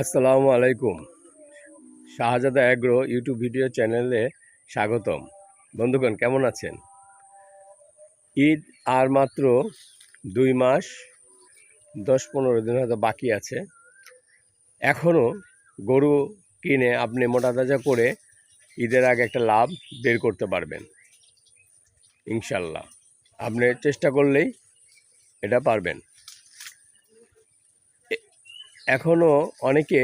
আসসালামু আলাইকুম। শাহজাদা agro YouTube video চ্যানেলে স্বাগতম। বন্ধুগণ, কেমন আছেন? ঈদ আর মাত্র দুই মাস, দশ পনেরো দিন হয়তো বাকি আছে। এখনও গরু কিনে আপনি মোটা তাজা করে ঈদের আগে একটা লাভ বের করতে পারবেন। ইনশাল্লাহ। আপনি চেষ্টা করলেই এটা পারবেন। এখনও অনেকে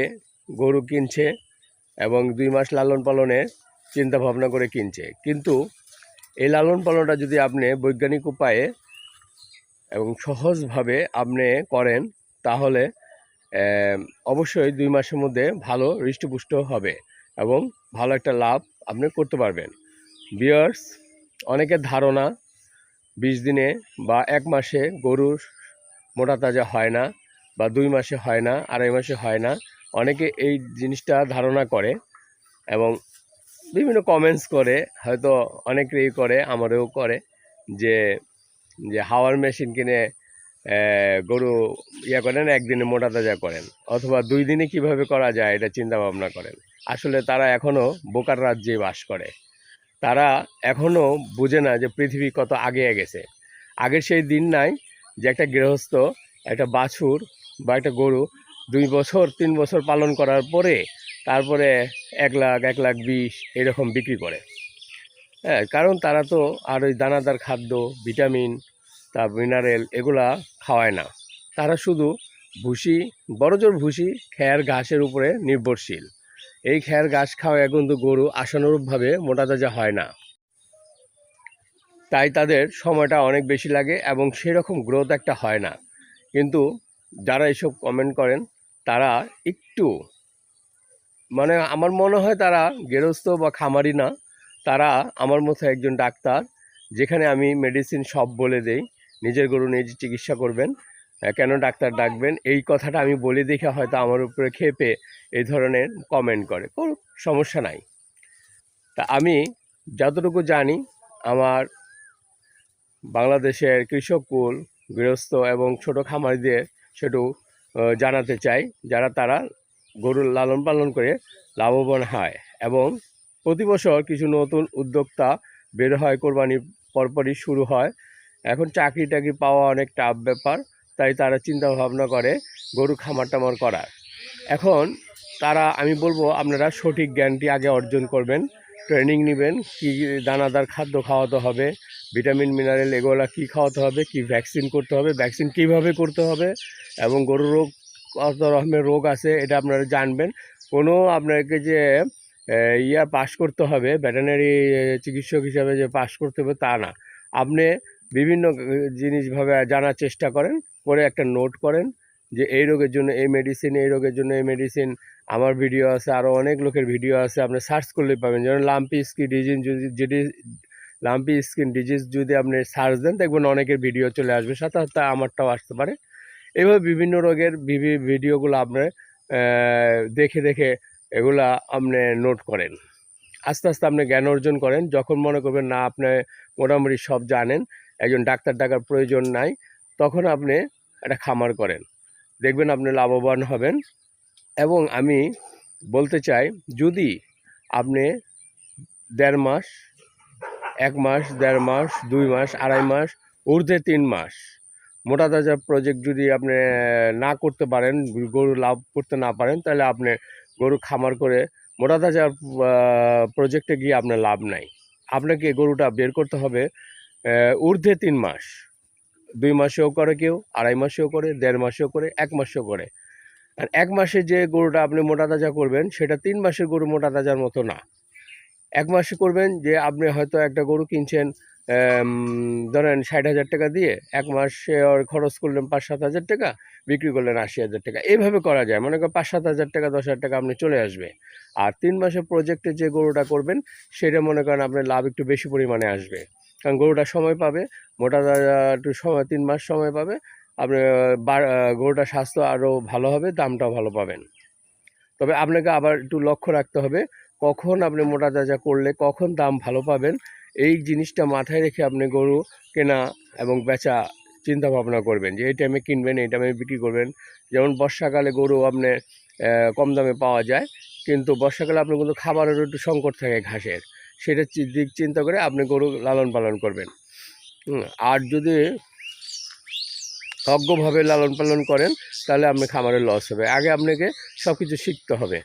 গরু কিনছে এবং দুই মাস লালন পালনের চিন্তা ভাবনা করে কিনছে। কিন্তু এই লালন পালনটা যদি আপনি বৈজ্ঞানিক উপায়ে এবং সহজভাবে আপনি করেন, তাহলে অবশ্যই দুই মাসের মধ্যে ভালো হৃষ্টপুষ্ট হবে এবং ভালো একটা লাভ আপনি করতে পারবেন। বিয়ার্স অনেকের ধারণা, বিশ দিনে বা এক মাসে গরুর মোটা তাজা হয় না। বা দুই মাসে হয় না, আড়াই মাসে হয় না। অনেকে এই জিনিসটা ধারণা করে এবং বিভিন্ন কমেন্টস করে, হয়তো অনেকেই করে, আমারও করে যে যে হাওয়ার মেশিন কিনে গরু ইয়া করেন, একদিনে মোটা তাজা করেন। অথবা দুই দিনে কীভাবে করা যায়, এটা চিন্তা ভাবনা করেন। আসলে তারা এখনও বোকার রাজ্যে বাস করে। তারা এখনও বুঝে না যে পৃথিবী কত আগে গেছে। আগের সেই দিন নাই যে একটা গৃহস্থ, একটা বাছুর বা একটা গরু দুই বছর, তিন বছর পালন করার পরে তারপরে এক লাখ এক লাখ বিশ এরকম বিক্রি করে। হ্যাঁ কারণ তারা তো আর ওই দানাদার খাদ্য, ভিটামিন তা মিনারেল এগুলা খাওয়ায় না। তারা শুধু ভুসি, বড়জোর ভুসি খ্যার ঘাসের উপরে নির্ভরশীল। এই খ্যার ঘাস খাওয়ায় কিন্তু গরু আশানুরূপভাবে মোটা তাজা হয় না। তাই তাদের সময়টা অনেক বেশি লাগে এবং সেরকম গ্রোথ একটা হয় না। কিন্তু যারা এসব কমেন্ট করেন, তারা একটু মানে আমার মনে হয় তারা গেরস্থ বা খামারি না, তারা আমার মতো একজন ডাক্তার, যেখানে আমি মেডিসিন সব বলে দেই, নিজের গরু নিজে চিকিৎসা করবেন কেন ডাক্তার ডাকবেন, এই কথাটা আমি বলে দেখে হয়তো আমার উপরে খেপে এই ধরনের কমেন্ট করে, কোনো সমস্যা নাই। তা আমি যতটুকু জানি, আমার বাংলাদেশের কৃষককুল গৃহস্থ এবং ছোট খামারিদের সেটু জানাতে চাই যারা তারা গরুর লালন পালন করে লাভবান হয় এবং প্রতি বছর কিছু নতুন উদ্যোক্তা বের হয় কোরবানির পরপরই শুরু হয়। এখন চাকরি টাকরি পাওয়া অনেক টাফ ব্যাপার, তাই তারা চিন্তা ভাবনা করে গরু খামার টামার করার। এখন তারা, আমি বলব আপনারা সঠিক জ্ঞানটি আগে অর্জন করবেন ট্রেনিং নেবেন, কী দানাদার খাদ্য খাওয়াতে হবে ভিটামিন, মিনারেল এগুলা কী খাওয়াতে হবে, কি ভ্যাকসিন করতে হবে ভ্যাকসিন কীভাবে করতে হবে এবং গরুর রোগ, কত রকমের রোগ আছে এটা আপনারা জানবেন। কোনো আপনাকে যে ইয়া পাস করতে হবে ভেটেনারি চিকিৎসক হিসাবে যে পাস করতে হবে তা না। আপনি বিভিন্ন জিনিসভাবে জানার চেষ্টা করেন, করে একটা নোট করেন যে এই রোগের জন্য এই মেডিসিন এই রোগের জন্য এই মেডিসিন আমার ভিডিও আছে আরও অনেক লোকের ভিডিও আছে, আপনি সার্চ করলে পাবেন। যেমন লাম্পি স্কিন ডিজিজ যদি লাম্পি স্কিন ডিজিজ যদি আপনি সার্চ দেন, দেখবেন অনেকের ভিডিও চলে আসবে, সাথে সাথে আমারটাও আসতে পারে। এইভাবে বিভিন্ন রোগের ভিডিওগুলো আপনি দেখে দেখে এগুলা আপনি নোট করেন। আস্তে আস্তে আপনি জ্ঞান অর্জন করেন, যখন মনে করবেন, না, আপনি মোটামুটি সব জানেন, একজন ডাক্তার ডাকার প্রয়োজন নাই, তখন আপনি একটা খামার করেন। দেখবেন আপনি লাভবান হবেন। এবং আমি বলতে চাই, যদি আপনি দেড় মাস এক মাস, দেড় মাস, দুই মাস, আড়াই মাস, ঊর্ধ্বে তিন মাস। মোটা তাজা প্রজেক্ট যদি আপনি না করতে পারেন, গরু লাভ করতে না পারেন, তাহলে আপনি গরু খামার করে মোটা তাজা প্রজেক্টে গিয়ে আপনার লাভ নাই। আপনাকে গরুটা বের করতে হবে ঊর্ধ্বে তিন মাস। দুই মাসেও করে কেউ, আড়াই মাসেও করে, দেড় মাসেও করে, এক মাসেও করে। আর এক মাসে যে গরুটা আপনি মোটা তাজা করবেন, সেটা তিন মাসের গরু মোটা তাজার মতো না। এক মাসে করবেন যে আপনি হয়তো একটা গরু কিনছেন ধরেন ষাট হাজার টাকা দিয়ে এক মাসে ওর খরচ করলেন পাঁচ সাত হাজার টাকা, বিক্রি করলেন আশি হাজার টাকা। এইভাবে করা যায়। মনে করেন পাঁচ সাত হাজার টাকা, দশ হাজার টাকা আপনি চলে আসবে। আর তিন মাসের প্রজেক্টে যে গরুটা করবেন, সেটা মনে করেন আপনার লাভ একটু বেশি পরিমাণে আসবে। কারণ গরুটা সময় পাবে, মোটা একটু সময়, তিন মাস সময় পাবে, আপনি গরুটার স্বাস্থ্য আরও ভালো হবে, দামটাও ভালো পাবেন। তবে আপনাকে আবার একটু লক্ষ্য রাখতে হবে কখন আপনি মোটা তাজা করলে কখন দাম ভালো পাবেন, এই জিনিসটা মাথায় রেখে আপনি গরু কেনা এবং বেচা চিন্তা ভাবনা করবেন যে এই টাইমে কিনবেন, এই টাইমে বিক্রি করবেন। যেমন বর্ষাকালে গরু আপনি কম দামে পাওয়া যায়, কিন্তু বর্ষাকালে আপনার কিন্তু খাবারের একটু সংকট থাকে ঘাসের। সেটা দিক চিন্তা করে আপনি গরু লালন পালন করবেন। আর যদি অজ্ঞভাবে লালন পালন করেন, তাহলে আপনি খামারে লস হবে। আগে আপনাকে সব কিছু শিখতে হবে।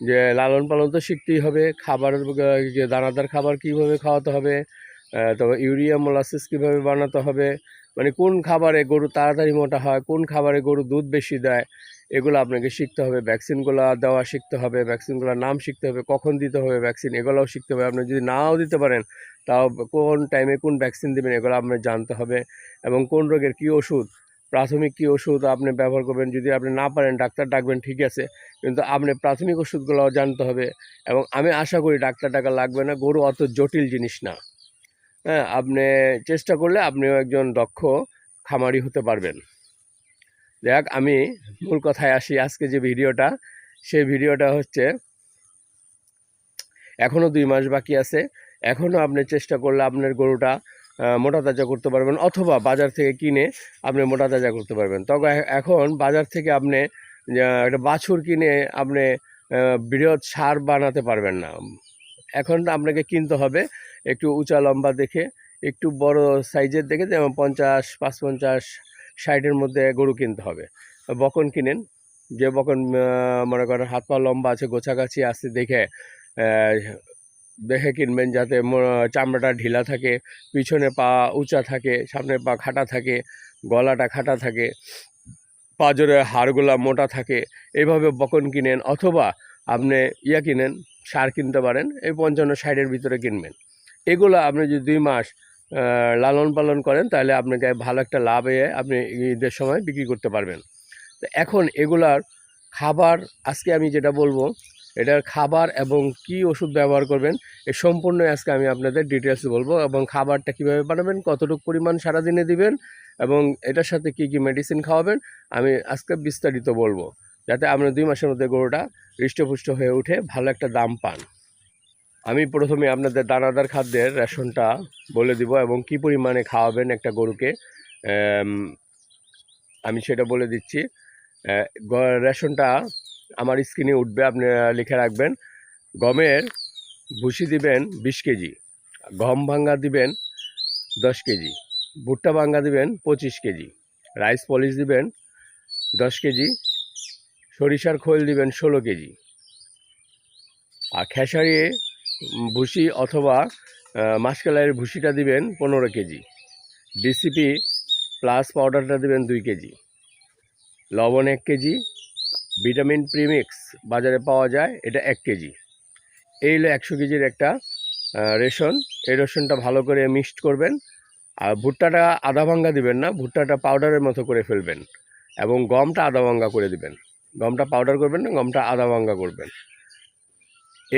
যে লালন পালন তো শিখতেই হবে। খাবার, যে দানাদার খাবার কীভাবে খাওয়াতে হবে তবে ইউরিয়া, মোলাসিস কীভাবে বানাতে হবে মানে কোন খাবারে গরু তাড়াতাড়ি মোটা হয়, কোন খাবারে গরু দুধ বেশি দেয়, এগুলো আপনাকে শিখতে হবে। ভ্যাকসিনগুলো দেওয়া শিখতে হবে, ভ্যাকসিনগুলোর নাম শিখতে হবে, কখন দিতে হবে ভ্যাকসিন, এগুলোও শিখতে হবে। আপনি যদি নাও দিতে পারেন, তাও কোন টাইমে কোন ভ্যাকসিন দেবেন, এগুলো আপনার জানতে হবে। এবং কোন রোগের কী ওষুধ প্রাথমিক কী ওষুধ আপনি ব্যবহার করবেন? যদি আপনি না পারেন, ডাক্তার ডাকবেন, ঠিক আছে। কিন্তু আপনি প্রাথমিক ওষুধগুলোও জানতে হবে এবং আমি আশা করি ডাক্তার টাকা লাগবে না। গরু অত জটিল জিনিস না। হ্যাঁ আপনি চেষ্টা করলে আপনিও একজন দক্ষ খামারি হতে পারবেন। দেখ আমি মূল কথায় আসি আজকে যে ভিডিওটা, সেই ভিডিওটা হচ্ছে এখনও দুই মাস বাকি আছে। এখনও আপনি চেষ্টা করলে আপনার গরুটা মোটা তাজা করতে পারবেন অথবা বাজার থেকে কিনে আপনি মোটা তাজা করতে পারবেন। তবে এখন বাজার থেকে আপনি একটা বাছুর কিনে আপনি বৃহৎ সার বানাতে পারবেন না। এখন আপনাকে কিনতে হবে একটু উঁচা লম্বা দেখে, একটু বড় সাইজের দেখে, যেমন পঞ্চাশ পাঁচ পঞ্চাশ ষাটের মধ্যে গরু কিনতে হবে। বকন কিনেন, যে বকন মনে করেন হাত পা লম্বা আছে, গোছাগাছি আছে দেখে দেখে কিনবেন যাতে চামড়াটা ঢিলা থাকে, পিছনে পা উঁচা থাকে, সামনে পা খাটা থাকে, গলাটা খাটা থাকে পাজরের হাড়গুলা মোটা থাকে এইভাবে বকন কিনেন অথবা আপনি ইয়া কিনেন, সার কিনতে পারেন, এই পঞ্চান্ন ষাটের ভিতরে কিনবেন। এগুলো আপনি যদি দুই মাস লালন পালন করেন, তাহলে আপনাকে ভালো একটা লাভ এ আপনি ঈদের সময় বিক্রি করতে পারবেন। তো এখন এগুলার খাবার, আজকে আমি যেটা বলব এটার খাবার এবং কি ওষুধ ব্যবহার করবেন, এ সম্পূর্ণ আজকে আমি আপনাদের ডিটেলস বলব এবং খাবারটা কীভাবে বানাবেন, কতটুকু পরিমাণ সারাদিনে দিবেন এবং এটার সাথে কি কি মেডিসিন খাওয়াবেন, আমি আজকে বিস্তারিত বলব। যাতে আপনার দুই মাসের মধ্যে গরুটা হৃষ্টপুষ্ট হয়ে উঠে ভালো একটা দাম পান। আমি প্রথমে আপনাদের দানাদার খাদ্যের রেশনটা বলে দিব এবং কি পরিমাণে খাওয়াবেন একটা গরুকে আমি সেটা বলে দিচ্ছি। রেশনটা আমার স্ক্রিনে উঠবে, আপনি লিখে রাখবেন, গমের ভুসি দিবেন বিশ কেজি, গম ভাঙ্গা দিবেন দশ কেজি, ভুট্টা ভাঙ্গা দিবেন পঁচিশ কেজি, রাইস পলিশ দিবেন দশ কেজি, সরিষার খোল দিবেন ষোলো কেজি। আর খেসারি ভুসি অথবা মাসকালাইয়ের ভুসিটা দিবেন পনেরো কেজি, ডিসিপি প্লাস পাউডারটা দিবেন দুই কেজি, লবণ এক কেজি ভিটামিন প্রিমিক্স বাজারে পাওয়া যায়, এটা এক কেজি। এই হলো একশো কেজির একটা রেশন। এই রেশনটা ভালো করে মিক্সড করবেন। আর ভুট্টাটা আধা ভাঙ্গা দিবেন না, ভুট্টাটা পাউডারের মতো করে ফেলবেন এবং গমটা আধা ভাঙ্গা করে দিবেন। গমটা পাউডার করবেন না, গমটা আধা ভাঙ্গা করবেন।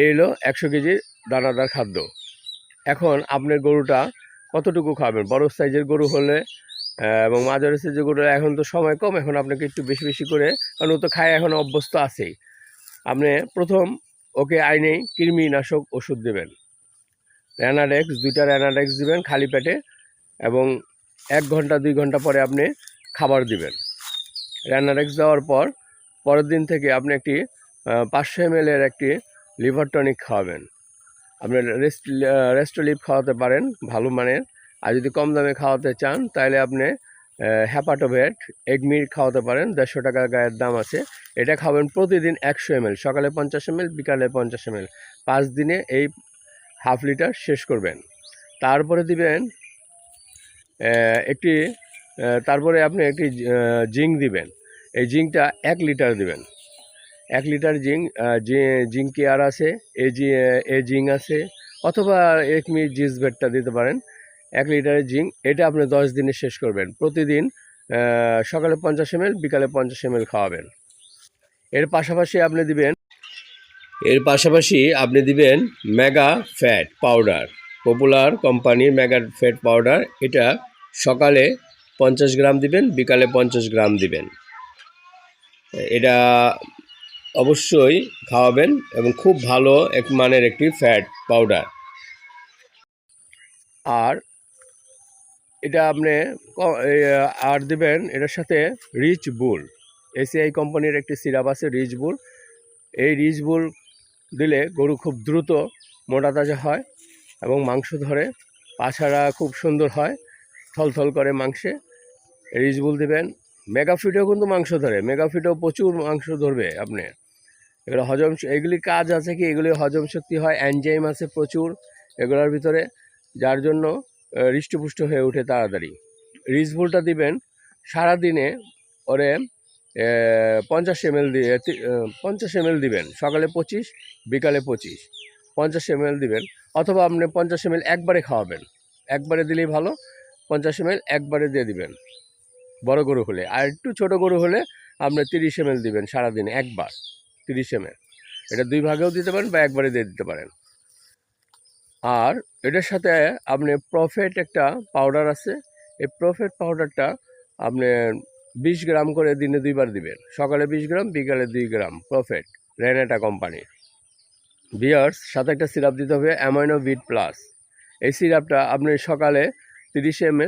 এই হলো একশো কেজি দানাদার খাদ্য। এখন আপনার গরুটা কতটুকু খাবেন? বড় সাইজের গরু হলে এবং মাঝারি সাইজের গরু এখন তো সময় কম, এখন আপনাকে একটু বেশি বেশি করে, কারণ ও তো খায় এখন অভ্যস্ত আছেই। আপনি প্রথম ওকে আইনেই কৃমিনাশক ওষুধ দেবেন। র্যানাডেক্স দুইটা র্যানাডেক্স দিবেন খালি পেটে এবং এক ঘণ্টা, দুই ঘণ্টা পরে আপনি খাবার দিবেন। র্যানাডেক্স দেওয়ার পর, পরের দিন থেকে আপনি একটি পাঁচশো এম একটি লিভার টনিক খাওয়াবেন। আপনি রেস্ট রেস্টোলিভ খাওয়াতে পারেন, ভালো মানের আর যদি কম দামে খাওয়াতে চান, তাহলে আপনি হ্যাপাটোভেট এগমিট খাওয়াতে পারেন, দেড়শো টাকা গায়ের দাম আছে। এটা খাবেন প্রতিদিন একশো এম সকালে পঞ্চাশ এম বিকালে পঞ্চাশ এম পাঁচ দিনে এই হাফ লিটার শেষ করবেন। তারপরে দিবেন একটি তারপরে আপনি একটি জিঙ্ক দিবেন। এই জিঙ্কটা এক লিটার দিবেন। এক লিটার জিঙ্ক জিঙ্ক কেয়ার আছে? এ জি, এ জিঙ্ক আছে, অথবা একমি জিস বেডটা দিতে পারেন। এক লিটারের জিঙ্ক, এটা আপনি দশ দিনে শেষ করবেন। প্রতিদিন সকালে পঞ্চাশ এম বিকালে পঞ্চাশ এম খাওয়াবেন। এর পাশাপাশি আপনি দিবেন, এর পাশাপাশি আপনি দিবেন মেগা ফ্যাট পাউডার। পপুলার কোম্পানির মেগা ফ্যাট পাউডার, এটা সকালে পঞ্চাশ গ্রাম দিবেন, বিকালে পঞ্চাশ গ্রাম দিবেন। এটা অবশ্যই খাওয়াবেন এবং খুব ভালো এক মানের একটি ফ্যাট পাউডার। আর এটা আপনি আর দিবেন, এটার সাথে রিচ বুল। এসিআই কোম্পানির একটি সিরাপ আছে, রিচ বুল। এই রিচ বুল দিলে গরু খুব দ্রুত মোটা তাজা হয় এবং মাংস ধরে, পাছাড়া খুব সুন্দর হয়, থলথল করে মাংসে। রিচ বুল দিবেন। মেগাফিটেও কিন্তু মাংস ধরে, মেগাফিটেও প্রচুর মাংস ধরবে আপনি। এগুলো হজম এগুলি কাজ আছে কি? এগুলি হজম শক্তি হয় অ্যানজাইম আছে প্রচুর এগুলোর ভিতরে। যার জন্য হৃষ্টপুষ্ট হয়ে ওঠে তাড়াতাড়ি। রিচবুলটা দিবেন, সারাদিনে ওরে পঞ্চাশ এম দিয়ে পঞ্চাশ এম দিবেন, সকালে পঁচিশ, বিকালে পঁচিশ। পঞ্চাশ এম দিবেন, অথবা আপনি পঞ্চাশ এম একবারে খাওয়াবেন। একবারে দিলেই ভালো, পঞ্চাশ এম একবারে দিয়ে দিবেন। বড় গরু হলে। আর একটু ছোট গরু হলে আপনি তিরিশ এম দিবেন সারাদিনে একবার, তিরিশ এম এটা দুই ভাগেও দিতে পারেন বা একবারে দিয়ে দিতে পারেন। আর এটার সাথে আপনি প্রফেট একটা পাউডার আছে। এই প্রফেট পাউডারটা আপনি বিশ গ্রাম করে দিনে দুইবার দিবেন। সকালে বিশ গ্রাম, বিকালে দুই গ্রাম প্রফেট রেনেটা কোম্পানির বিয়ার্স সাথে একটা সিরাপ দিতে হবে অ্যামাইনো বিট প্লাস এই সিরাপটা আপনি সকালে তিরিশ এম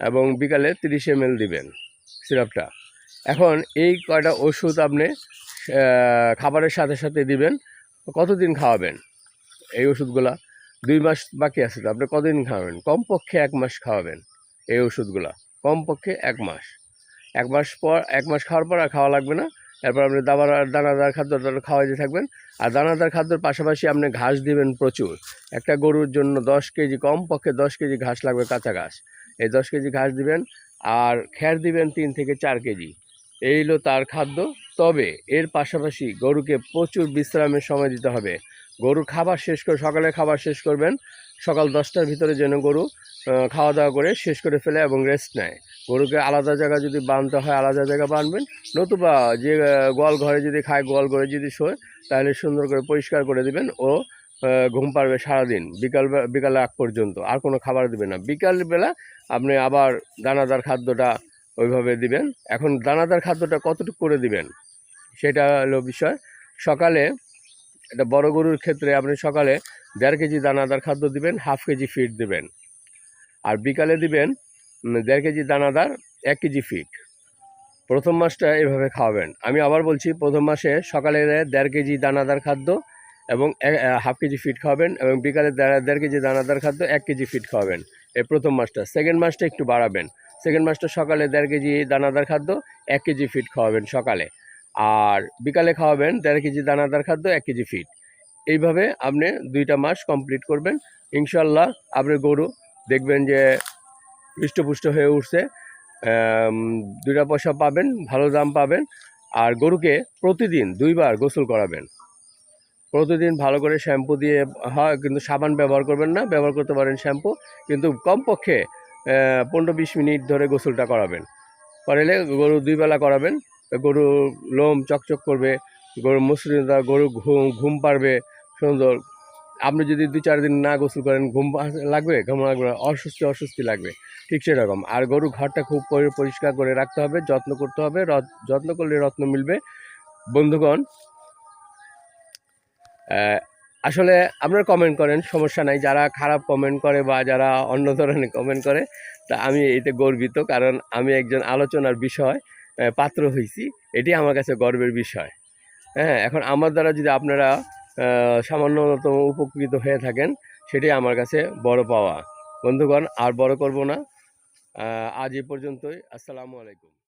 এবং বিকালে তিরিশ এম দিবেন সিরাপটা এখন এই কয়টা ওষুধ আপনি খাবারের সাথে সাথে দিবেন, কতদিন খাওয়াবেন এই ওষুধগুলা? দুই মাস বাকি আছে তো, আপনি কতদিন খাওয়াবেন? কমপক্ষে এক মাস খাওয়াবেন এই ওষুধগুলা। কমপক্ষে এক মাস। এক মাস পর, এক মাস খাওয়ার পর আর খাওয়া লাগবে না। এরপর আপনি দাবার দানাদার খাদ্য খাওয়াইতে থাকবেন। আর দানাদার খাদ্যের পাশাপাশি আপনি ঘাস দিবেন প্রচুর। একটা গরুর জন্য দশ কেজি, কমপক্ষে দশ কেজি ঘাস লাগবে কাঁচা ঘাস। এই দশ কেজি ঘাস দিবেন আর খ্যার দিবেন তিন থেকে চার কেজি। এই হলো তার খাদ্য। তবে এর পাশাপাশি গরুকে প্রচুর বিশ্রামের সময় দিতে হবে। গরু খাবার শেষ করে, সকালে খাবার শেষ করবেন। সকাল দশটার ভিতরে যেন গরু খাওয়া দাওয়া করে শেষ করে ফেলে এবং রেস্ট নেয়। গরুকে আলাদা জায়গা যদি বাঁধতে হয়, আলাদা জায়গা বাঁধবেন নতুবা যে গোয়াল ঘরে যদি খায়, গোয়াল ঘরে যদি শোয়, তাহলে সুন্দর করে পরিষ্কার করে দিবেন ও ঘুম পারবে সারাদিন, বিকাল বিকালে আগ পর্যন্ত। আর কোনো খাবার দিবেন না। বিকালবেলা আপনি আবার দানাদার খাদ্যটা ওইভাবে দিবেন। এখন দানাদার খাদ্যটা কতটুকু করে দিবেন, সেটা হলো বিষয়। সকালে এটা বড় গরুর ক্ষেত্রে আপনি সকালে দেড় কেজি দানাদার খাদ্য দিবেন, হাফ কেজি ফিড দিবেন। আর বিকালে দিবেন দেড় কেজি দানাদার, এক কেজি ফিড প্রথম মাসটা এভাবে খাওয়াবেন। আমি আবার বলছি, প্রথম মাসে সকালে দেড় কেজি দানাদার খাদ্য এবং হাফ কেজি ফিড খাওয়াবেন এবং বিকালে দেড়- কেজি দানাদার খাদ্য, এক কেজি ফিড খাওয়াবেন এই প্রথম মাসটা। সেকেন্ড মাসটা একটু বাড়াবেন। সেকেন্ড মাসটা সকালে দেড় কেজি দানাদার খাদ্য, এক কেজি ফিড খাওয়াবেন সকালে। আর বিকালে খাওয়াবেন দেড় কেজি দানাদার খাদ্য, এক কেজি ফিড এইভাবে আপনি দুইটা মাস কমপ্লিট করবেন। ইনশাল্লাহ আপনার গরু দেখবেন যে হৃষ্টপুষ্ট হয়ে উঠছে দুইটা পয়সা পাবেন, ভালো দাম পাবেন আর গরুকে প্রতিদিন দুইবার গোসল করাবেন। প্রতিদিন ভালো করে শ্যাম্পু দিয়ে, হয়, কিন্তু সাবান ব্যবহার করবেন না, ব্যবহার করতে পারেন শ্যাম্পু, কিন্তু কমপক্ষে পনেরো বিশ মিনিট ধরে গোসলটা করাবেন। করালে গরু দুইবেলা করাবেন গরু লোম চকচক করবে, গরু মসৃণতা গরু ঘুম ঘুম পারবে সুন্দর। আপনি যদি দু চার দিন না গোসল করেন, ঘুম লাগবে? ঘুম লাগবে অস্বস্তি অস্বস্তি লাগবে। ঠিক সেরকম। আর গরু ঘরটা খুব পরিষ্কার করে রাখতে হবে, যত্ন করতে হবে যত্ন করলে রত্ন মিলবে। বন্ধুগণ আসলে আপনারা কমেন্ট করেন, সমস্যা নাই। যারা খারাপ কমেন্ট করে বা যারা অন্য ধরনের কমেন্ট করে, তা আমি এতে গর্বিত, কারণ আমি একজন আলোচনার বিষয়। পাত্র হয়েছি এটি আমার কাছে গর্বের বিষয়। হ্যাঁ এখন আমার দ্বারা যদি আপনারা সামান্যতম উপকৃত হয়ে থাকেন, সেটি আমার কাছে বড় পাওয়া। বন্ধুগণ, আর বড় করব না। আজ এ পর্যন্তই। আসসালামু আলাইকুম।